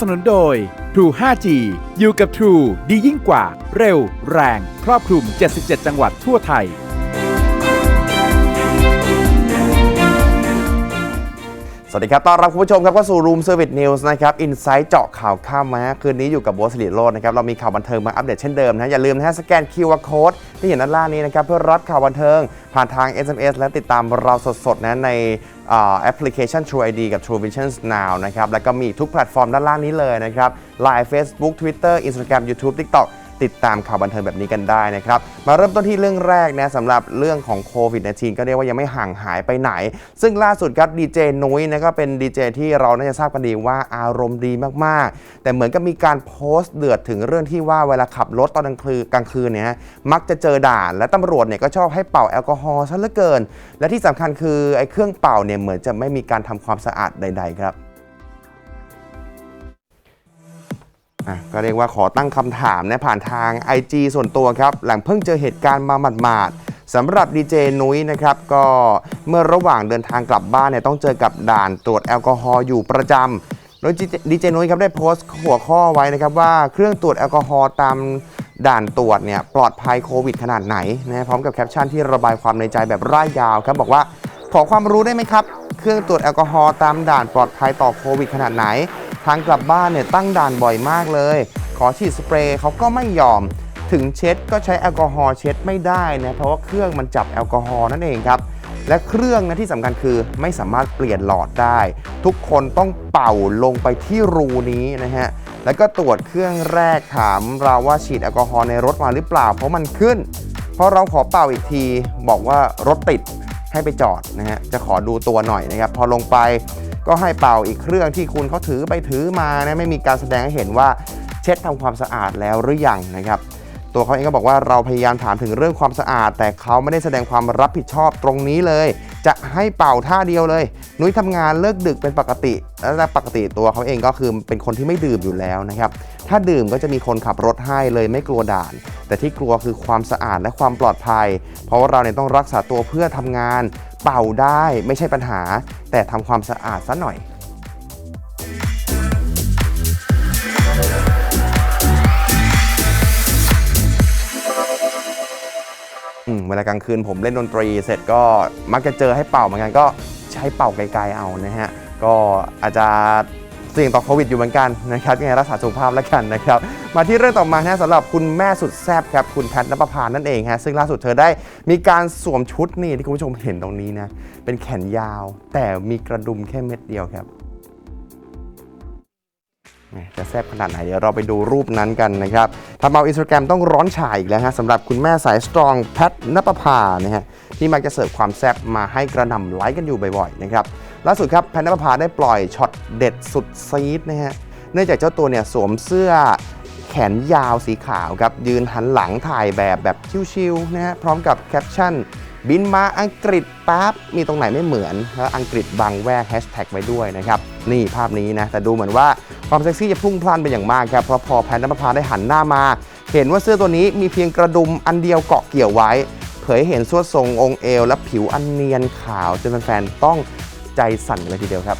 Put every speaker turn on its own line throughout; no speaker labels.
สนุนโดย True 5G อยู่กับ True ดียิ่งกว่า เร็ว แรง ครอบคลุม 77 จังหวัดทั่วไทย
สวัสดีครับ ต้อนรับคุณผู้ชมครับเข้าสู่ Room Service News นะครับ อินไซต์เจาะข่าวข้ามมาคืนนี้อยู่กับโบทสิริโรจน์นะครับ เรามีข่าวบันเทิงมาอัปเดตเช่นเดิมนะ อย่าลืมนะฮะ สแกน QR Code ที่เห็นด้านล่างนี้นะครับ เพื่อรับข่าวบันเทิง ผ่านทาง SMS และติดตามเราสดๆนะในแอปพลิเคชัน True ID กับ True Vision Now นะครับ แล้วก็มีทุกแพลตฟอร์มด้านล่างนี้เลยนะครับ Line Facebook Twitter Instagram YouTube TikTok ติดตามข่าวบันเทิงแบบนี้กันได้นะครับ มาเริ่มต้นที่เรื่องแรกนะสำหรับเรื่องของโควิด -19 ก็เรียกว่ายังไม่ห่างหายไปไหน ซึ่งล่าสุดครับดีเจนุ้ยนะก็เป็นดีเจที่เราน่าจะทราบกันดีว่าอารมณ์ดีมากๆ แต่เหมือนกับมีการโพสต์เดือดถึงเรื่องที่ว่าเวลาขับรถตอนกลางคืนกลางคืนเนี่ยมักจะเจอด่านและตำรวจเนี่ยก็ชอบให้เป่าแอลกอฮอล์ซะเหลือเกิน และที่สำคัญคือไอ้เครื่องเป่าเนี่ยเหมือนจะไม่มีการทำความสะอาดใด ๆ ครับ อะก็เรียกว่าขอตั้งคำถามนะผ่านทาง IG ส่วนตัวครับ หลังเพิ่งเจอเหตุการณ์มาหมาดๆสำหรับดีเจนุ้ยนะครับ ก็เมื่อระหว่างเดินทางกลับบ้านเนี่ยต้องเจอกับด่านตรวจแอลกอฮอล์อยู่ประจำโดยดีเจนุ้ยครับได้โพสต์หัวข้อไว้นะครับว่าเครื่องตรวจแอลกอฮอล์ตามด่านตรวจเนี่ยปลอดภัยโควิดขนาดไหนนะพร้อมกับแคปชั่นที่ระบายความในใจแบบร่ายยาวครับบอกว่าขอความรู้ได้ไหมครับ เครื่องตรวจแอลกอฮอล์ตามด่านปลอดภัยต่อโควิดขนาดไหน ทางกลับบ้านเนี่ยตั้งด่านบ่อยมากเลย ขอฉีดสเปรย์เขาก็ไม่ยอม ถึงเช็ดก็ใช้แอลกอฮอล์เช็ดไม่ได้นะเพราะว่าเครื่องมันจับแอลกอฮอล์นั่นเองครับและเครื่องนะที่สำคัญคือไม่สามารถเปลี่ยนหลอดได้ ทุกคนต้องเป่าลงไปที่รูนี้นะฮะแล้วก็ตรวจเครื่องแรกถามเราว่าฉีดแอลกอฮอล์ในรถมาหรือเปล่า เพราะมันขึ้น เพอเราขอเป่าอีกทีบอกว่ารถติดให้ไปจอดนะฮะจะขอดูตัวหน่อยนะครับพอลงไป ก็ให้เป่าอีกเครื่องที่คุณเขาถือไปถือมานะไม่มีการแสดงให้เห็นว่าเช็ดทำความสะอาดแล้วหรือยังนะครับตัวเขาเองก็บอกว่าเราพยายามถามถึงเรื่องความสะอาด แต่เขาไม่ได้แสดงความรับผิดชอบตรงนี้เลย จะให้เป่าท่าเดียวเลย นุ้ยทำงานเลิกดึกเป็นปกติ และปกติตัวเขาเองก็คือเป็นคนที่ไม่ดื่มอยู่แล้วนะครับถ้าดื่มก็จะมีคนขับรถให้เลยไม่กลัวด่าน แต่ที่กลัวคือความสะอาดและความปลอดภัย เพราะว่าเราเนี่ยต้องรักษาตัวเพื่อทำงาน เป่าได้ไม่ใช่ปัญหา แต่ทำความสะอาดซะหน่อยเวลากลางคืนผมเล่นดนตรีเสร็จก็มักจะเจอให้เป่าเหมือนกันก็ใช้เป่าไกลๆเอานะฮะ ก็อาจจะ สี่ยงต่อโควิดอยู่เหมือนกันนะครับยังไงรักษาสุขภาพแล้วกันนะครับมาที่เรื่องต่อมานะสำหรับคุณแม่สุดแซ่บครับคุณแพทนภพานั่นเองฮะซึ่งล่าสุดเธอได้มีการสวมชุดนี่ที่คุณผู้ชมเห็นตรงนี้นะเป็นแขนยาว แต่มีกระดุมแค่เม็ดเดียวครับจะแซ่บขนาดไหนเดี๋ยวเราไปดูรูปนั้นกันนะครับทำเอาอินสตาแกรมต้องร้อนฉายอีกแล้วฮะสำหรับคุณแม่สายสตรองแพทนปภานะฮะที่มักจะเสิร์ฟความแซ่บมาให้กระหน่ำไลค์กันอยู่บ่อยๆนะครับ ล่าสุดครับแพทนปภาได้ปล่อยช็อตเด็ดสุดซีดนะฮะเนื่องจากเจ้าตัวเนี่ยสวมเสื้อแขนยาวสีขาวครับยืนหันหลังถ่ายแบบแบบชิวๆนะฮะพร้อมกับแคปชั่น บินมาอังกฤษปั๊บมีตรงไหนไม่เหมือนแล้วอังกฤษบางแวกแฮชแท็กไว้ด้วยนะครับนี่ภาพนี้นะแต่ดูเหมือนว่าความเซ็กซี่จะพุ่งพล่านเป็นอย่างมากครับเพราะพอแพนน้ำพาได้หันหน้ามา เห็นว่าเสื้อตัวนี้มีเพียงกระดุมอันเดียวเกาะเกี่ยวไว้ เผยเห็นสวดทรงองค์เอว และผิวอันเนียนขาวจนแฟนๆต้อง ใจสั่นเลยทีเดียวครับ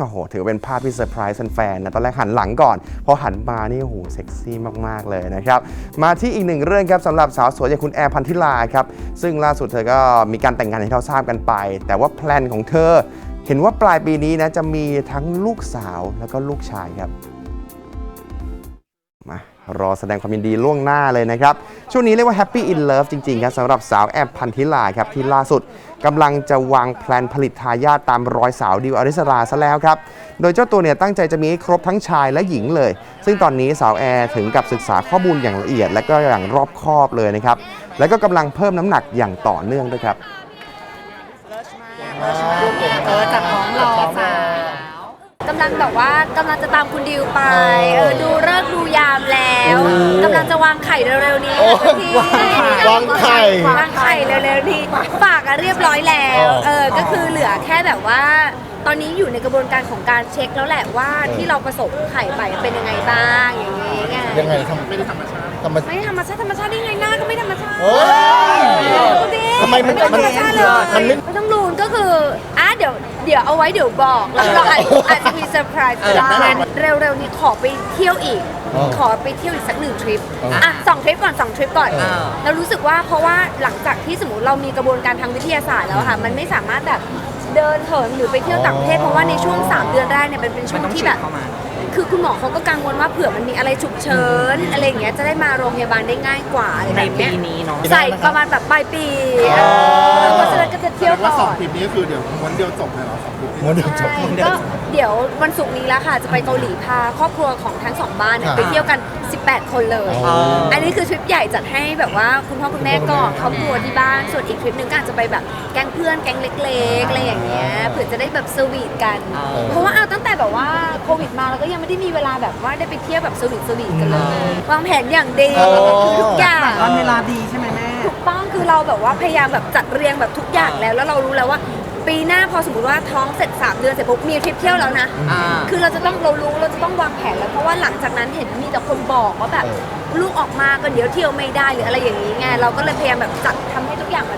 โอ้โห ถือเป็นภาพที่เซอร์ไพรส์แฟนๆนะ ตอนแรกหันหลังก่อน พอหันมานี่ โอ้โห เซ็กซี่มาก ๆ เลยนะครับ มาที่อีกหนึ่งเรื่องครับสำหรับสาวสวยอย่างคุณแอร์พันธิลาครับ ซึ่งล่าสุดเธอก็มีการแต่งงานให้เราทราบกันไป แต่ว่าแพลนของเธอ เห็นว่าปลายปีนี้นะจะมีทั้งลูกสาวแล้วก็ลูกชายครับมารอแสดงความยินดีล่วงหน้าเลยนะครับ ช่วงนี้เรียกว่า Happy in Love จริงๆครับสำหรับสาวแอมพันธิลาครับ ที่ล่าสุดกำลังจะวางแพลนผลิตทายาทตามรอยสาวดิวอริสราซะแล้วครับ โดยเจ้าตัวเนี่ยตั้งใจจะมีให้ครบทั้งชายและหญิงเลย ซึ่งตอนนี้สาวแอร์ถึงกับศึกษาข้อมูลอย่างละเอียด และก็อย่างรอบคอบเลยนะครับ แล้วก็กำลังเพิ่มน้ำหนักอย่างต่อเนื่องด้วยครับ
เออจากของรอสาวกำลังแบบว่ากำลังจะตามคุณดิวไปเออดูเลิกษ์ดูยามแล้วกำลังจะวางไข่เร็วๆนี้
โอ้
ค่ะพี่
วางไข่
วางไข่เร็วๆนี้ฝากอะเรียบร้อยแล้วเออก็คือเหลือแค่แบบว่า ตอนนี้อยู่ในกระบวนการของการเช็คแล้วแหละว่าที่เราผสมไข่ไปเป็นยังไงบ้างอย่างนี้ไง
ยังไงทำไม่ได้ธรรมชาติ ธรรมชาติ
ไม่ธรรมชาติธรรมชาติได้ไงหน้าก็ไม่ธรรมชาติ
โอ้ย
ดูดิ
ทำไมมัน
ธรรมชาติเลย
มันไม่
ไม่ต้องรูนก็คืออะเดี๋ยวเดี๋ยวเอาไว้เดี๋ยวบอกแล้วเราอาจอาจจะมีเซอร์ไพรส์ก็ได้เร็วๆนี้ขอไปเที่ยวอีก
อ๋อ
ขอไปเที่ยวอีกสักหนึ่งทริป
อ๋ออ่
อะสองทริปก่อนสองทริปก่อน
อ่า
เรารู้สึกว่าเพราะว่าหลังจากที่สมมติเรามีกระบวนการทางวิทยาศาสตร์แล้วอะค่ะ มันไม่สามารถแบบเดินเหินหรือไปเที่ยวต่างประเทศเพราะว่าในช่วง 3 เดือนแรกเนี่ยมันเป็นช่วงที่แบบ คือคุณหมอเขาก็กังวลว่าเผื่อมันมีอะไรฉุกเฉินอะไรอย่างเงี้ยจะได้มาโรงพยาบาลได้ง่ายกว่าอะไร
ใน
แบบ
ปี
เนี้ย
นี้เนาะ
ใส่ประมาณแบบปลายปีเออ เพราะฉะนั้นก็จะเที่ยว
ว่าส
ก่
อง
อน
ทริปนี้คือเดี๋ยวม้วนเดียวจบเลยเหรอสองทริป
ม้วนเดียวจบ
ใช่ก็เดี๋ยววันศุกร์นี้แล้วค่ะ จะไปเกาหลีพาครอบครัวของทั้งสองบ้านเนี่ย
ค่ะ
ไปเที่ยวกัน 18 คนเลย
อ๋อ
อันนี้คือทริปใหญ่จัดให้แบบว่าคุณพ่อคุณแม่ก่อนครอบครัวที่บ้าน ส่วนอีกทริปหนึงก็อาจจะไปแบบแก๊งเพื่อนแก๊งเล็กๆอะไรอย่างเงี้ยเผื่อจะได้แบบสวีทกัน
อ๋อ
เพราะว่าเอาตั้งแต่แบบว่าโควิดมาเราก็ยังไม่ได้มีเวลาแบบว่าได้ไปเที่ยวแบบสวีทสวีทกันเลยวางแผนอย่างดี
อ๋อ
คือทุกอย่าง
ตอนเวลาดีใช่ไหมแม่
ถูกต้อง คือเราแบบว่าพยายามแบบจัดเรียงแบบทุกอย่างแล้ว แล้วเรารู้แล้วว่า ปีหน้าพอสมมติว่าท้องเสร็จ 3 เดือนเสร็จปุ๊บมีทริปเที่ยวแล้วนะ
อ่า
คือเราจะต้องเรารู้เราจะต้องวางแผนแล้วเพราะว่าหลังจากนั้นเห็นมีแต่คนบอกว่าแบบ
เออ
ลูกออกมาก็เดี๋ยวเที่ยวไม่ได้หรืออะไรอย่างนี้ไงเราก็เลยพยายามแบบจัดทำให้ทุกอย่างมันแบบล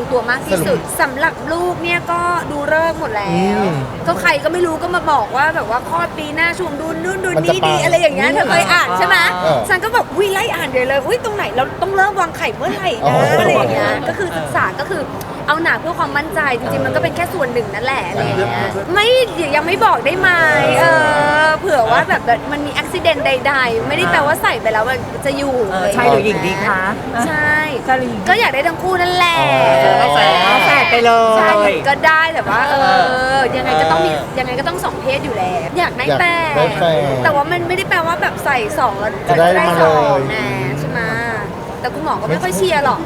งตัวมากที่สุดสำหรับลูกเนี่ยก็ดูเลิกษ์หมดแล้ว
อืม
ก็ใครก็ไม่รู้ก็มาบอกว่าแบบว่าคลอดปีหน้าช่วงดูนู่นดู
มันจะ
นี่
ปั
ดี
ง
อะไรอย่างเงี้ยเธอเคยอ่านใช่ไหม
เออ
ฉันก็แบบวิไล่อ่านเลยเลยอุ้ยตรงไหนเราต้องเริ่มวางไข่เมื่อไหร่
อ๋
นะ
ออ
อะไรอย่างเงี้ยก็คือศึกษาก็คือ เอาหนาเพื่อความมั่นใจจริงๆมันก็เป็นแค่ส่วนหนึ่งนั่นแหละอะไรอย่างเงี้ยไม่ยังไม่บอกได้ไหมเออเผื่อว่าแบบมันมีอุบิเหตุใด ๆ ไม่ได้แปลว่าใส่ไปแล้วมันจะอยู่
เออชายหรือหญิงดีคะ
ใช่
ชายหรือหญิง
ก็อยากได้ทั้งคู่นั่นแหละ
เอาแฝดเอาแฝดไปเล
ใช่
ย
ก็ได้แต่ว่าเออยังไงก็ต้องมียังไงก็ต้องสองเพศอยู่แล้วอยากได้
อยาก
แป
ได้
ด
แฝด
แต่ว่ามันไม่ได้แปลว่าแบบใส่สองแล้ว
จะได้มา
สอง
เลย
นะใช่ไหมแต่คุณหมอก็ไม่ค่อยเชียร์หรอก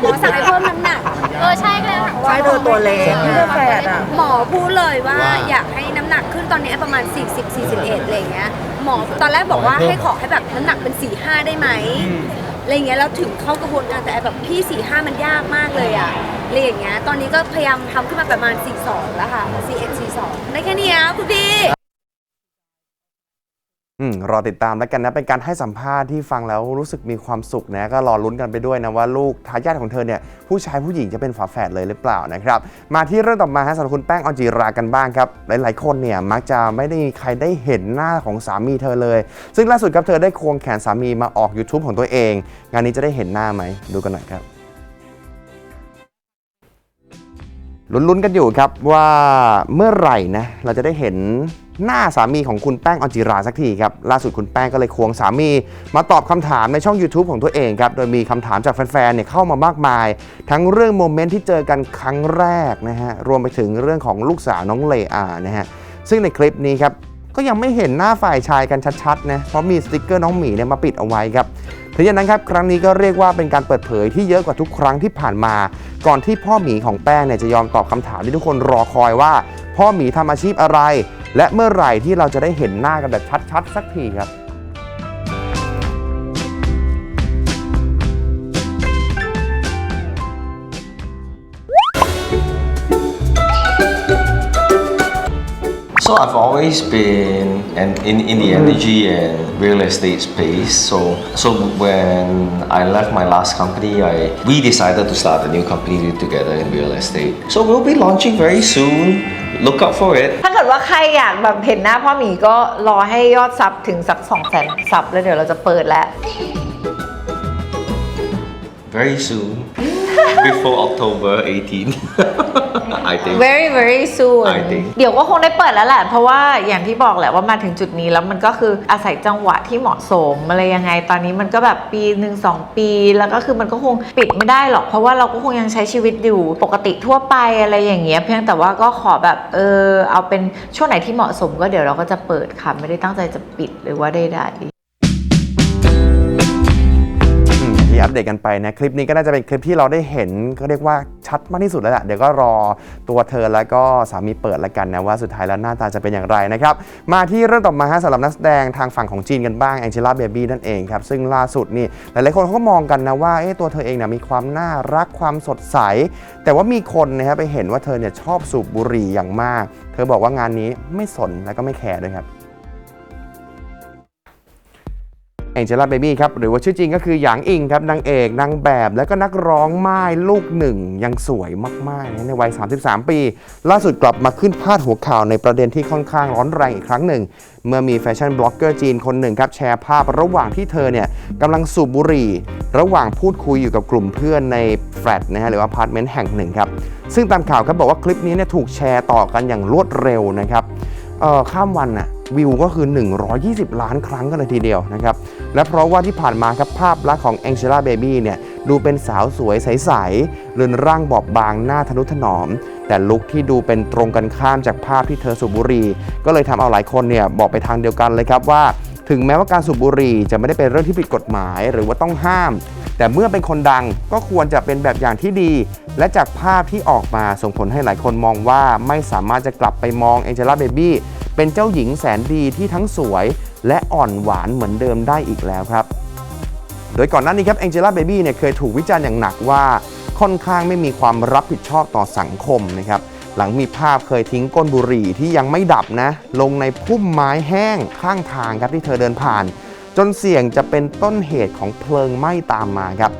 หมอสั่งให้เพิ่มน้ำหนัก เออใช่ ก็เลยถามว่า
ใช่เธอตัวเล็กเธอแฝดอะ
หมอพูดเลยว่า
ว่า
อยากให้น้ำหนักขึ้นตอนนี้ประมาณ 40 41อะไรอย่างเงี้ยหมอตอนแรกบอกว่า
ขอให้
ให้
เพิ่ม
ขอให้แบบน้ำหนักเป็น 4 5 ได้ไหมอะไรอย่างเงี้ยแล้วถึงเข้ากระบวนการแต่แบบพี่4 5 มันยากมากเลยอะอะไรอย่างเงี้ยตอนนี้ก็พยายามทำขึ้นมาประมาณ 42 แล้วค่ะ 4 1 42 ได้แค่เนี้ยคุณพี่
อืมรอติดตามแล้วกันนะ เป็นการให้สัมภาษณ์ที่ฟังแล้วรู้สึกมีความสุขนะ ก็รอลุ้นกันไปด้วยนะ ว่าลูกทายาทของเธอเนี่ย ผู้ชายผู้หญิงจะเป็นฝาแฝดเลยหรือเปล่านะครับ มาที่เรื่องต่อมาฮะสำหรับคุณแป้งออนจีรากันบ้างครับ หลาย ๆ คนเนี่ย มักจะไม่ได้มีใครได้เห็นหน้าของสามีเธอเลย ซึ่งล่าสุดครับเธอได้ควงแขนสามีมาออก YouTube ของตัวเอง งานนี้จะได้เห็นหน้าไหมดูกันหน่อยครับลุ้นๆกันอยู่ครับว่าเมื่อไหร่นะเราจะได้เห็น หน้าสามีของคุณแป้งออนจิราสักทีครับ ล่าสุดคุณแป้งก็เลยควงสามี มาตอบคำถามในช่อง YouTube ของตัวเองครับ โดยมีคำถามจากแฟนๆเนี่ยเข้ามามากมาย ทั้งเรื่องโมเมนต์ที่เจอกันครั้งแรกนะฮะ รวมไปถึงเรื่องของลูกสาวน้องเลอานะฮะ ซึ่งในคลิปนี้ครับก็ยังไม่เห็นหน้าฝ่ายชายกันชัดๆนะเพราะมีสติกเกอร์น้องหมีเนี่ยมาปิดเอาไว้ครับถึงอย่างนั้นครับครั้งนี้ก็เรียกว่าเป็นการเปิดเผยที่เยอะกว่าทุกครั้งที่ผ่านมา ก่อนที่พ่อหมีของแป้งเนี่ยจะยอมตอบคำถามที่ทุกคนรอคอยว่า พ่อหมีทำอาชีพอะไร และเมื่อไหร่ที่เราจะได้เห็นหน้ากันแบบชัดๆ สักทีครับ
So I've always been and in, in the energy and real estate space. So so when I left my last company, I we decided to start a new company together in real estate. So we'll be launching very soon. Look out for it.
ถ้าเกิดว่าใครอยากแบบเห็นหน้าพ่อหมีก็รอให้ยอดซับถึงสัก2 0 0 0 0 0ซับแล้วเดี๋ยวเราจะเปิดแล้ว
Very soon. Before October 18. I think.
very very soon
I think
เดี๋ยวก็คงได้เปิดแล้วแหละ เพราะว่าอย่างที่บอกแหละว่ามาถึงจุดนี้แล้วมันก็คืออาศัยจังหวะที่เหมาะสมอะไรยังไง ตอนนี้มันก็แบบปีหนึ่งสองปี แล้วก็คือมันก็คงปิดไม่ได้หรอก เพราะว่าเราก็คงยังใช้ชีวิตอยู่ปกติทั่วไปอะไรอย่างเงี้ยเพียงแต่ว่าก็ขอแบบเออเอาเป็นช่วงไหนที่เหมาะสมก็เดี๋ยวเราก็จะเปิดค่ะ ไม่ได้ตั้งใจจะปิดหรือว่าใด
ที่อัปเดตกันไปนะ คลิปนี้ก็น่าจะเป็นคลิปที่เราได้เห็นก็เรียกว่าชัดมากที่สุดแล้วแหละเดี๋ยวก็รอตัวเธอแล้วก็สามีเปิดแล้วกันนะ ว่าสุดท้ายแล้วหน้าตาจะเป็นอย่างไรนะครับ มาที่เรื่องต่อมาฮะสำหรับนักแสดงทางฝั่งของจีนกันบ้างแองเจล่าเบบี้นั่นเองครับ ซึ่งล่าสุดนี่หลายๆคนเขาก็มองกันนะว่าเอ๊ะตัวเธอเองเนี่ยมีความน่ารักความสดใส แต่ว่ามีคนนะครับไปเห็นว่าเธอเนี่ยชอบสูบบุหรี่อย่างมาก เธอบอกว่างานนี้ไม่สนและก็ไม่แคร์ด้วยครับ แองเจล่าเบบี้ครับหรือว่าชื่อจริงก็คือหยางอิงครับนางเอกนางแบบและก็นักร้องไม้ลูกหนึ่งยังสวยมากๆนะในวัย 33 ปี ล่าสุดกลับมาขึ้นพาดหัวข่าวในประเด็นที่ค่อนข้างร้อนแรงอีกครั้งหนึ่ง เมื่อมีแฟชั่นบล็อกเกอร์จีนคนหนึ่งครับแชร์ภาพระหว่างที่เธอเนี่ยกำลังสูบบุหรี่ ระหว่างพูดคุยอยู่กับกลุ่มเพื่อนในแฟลตนะฮะหรือว่าอพาร์ตเมนต์แห่งหนึ่งครับซึ่งตามข่าวครับบอกว่าคลิปนี้เนี่ยถูกแชร์ต่อกันอย่างรวดเร็วนะครับเอ่อข้ามวันอะ วิวก็คือ 120 ล้านครั้งกันเลยทีเดียวนะครับ และเพราะว่าที่ผ่านมาครับภาพลักษณ์ของแองเจล่าเบบี้เนี่ยดูเป็นสาวสวยใสๆเรือนร่างบอบบางหน้าทนุถนอม แต่ลุคที่ดูเป็นตรงกันข้ามจากภาพที่เธอสูบบุหรี่ก็เลยทำเอาหลายคนเนี่ยบอกไปทางเดียวกันเลยครับว่า ถึงแม้ว่าการสูบบุหรี่จะไม่ได้เป็นเรื่องที่ผิดกฎหมายหรือว่าต้องห้าม แต่เมื่อเป็นคนดังก็ควรจะเป็นแบบอย่างที่ดี และจากภาพที่ออกมาส่งผลให้หลายคนมองว่าไม่สามารถจะกลับไปมอง Angela Baby เป็นเจ้าหญิงแสนดีที่ทั้งสวย และอ่อนหวานเหมือนเดิมได้อีกแล้วครับ โดยก่อนหน้านี้ครับ Angela Baby เนี่ยเคยถูกวิจารณ์อย่างหนักว่าค่อนข้างไม่มีความรับผิดชอบต่อสังคมนะครับ หลังมีภาพเคยทิ้งก้นบุหรี่ที่ยังไม่ดับนะ ลงในพุ่มไม้แห้งข้างทางครับที่เธอเดินผ่าน จนเสี่ยงจะเป็นต้นเหตุของเพลิงไหม้ตามมาครับ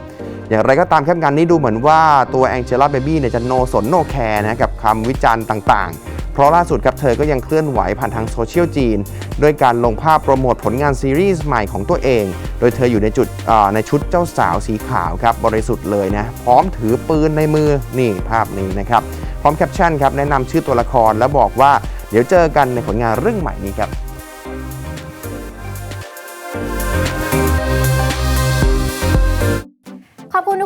อย่างไรก็ตามครับงานนี้ดูเหมือนว่าตัวแองเจล่าเบบี้เนี่ยจะโนสนโนแคร์นะกับคำวิจารณ์ต่างๆ เพราะล่าสุดครับเธอก็ยังเคลื่อนไหวผ่านทางโซเชียลจีนด้วยการลงภาพโปรโมทผลงานซีรีส์ใหม่ของตัวเอง โดยเธออยู่ในจุดในชุดเจ้าสาวสีขาวครับบริสุทธิ์เลยนะ พร้อมถือปืนในมือนี่ภาพนี้นะครับ พร้อมแคปชั่นครับแนะนำชื่อตัวละครและบอกว่าเดี๋ยวเจอกันในผลงานเรื่องใหม่นี้ครับ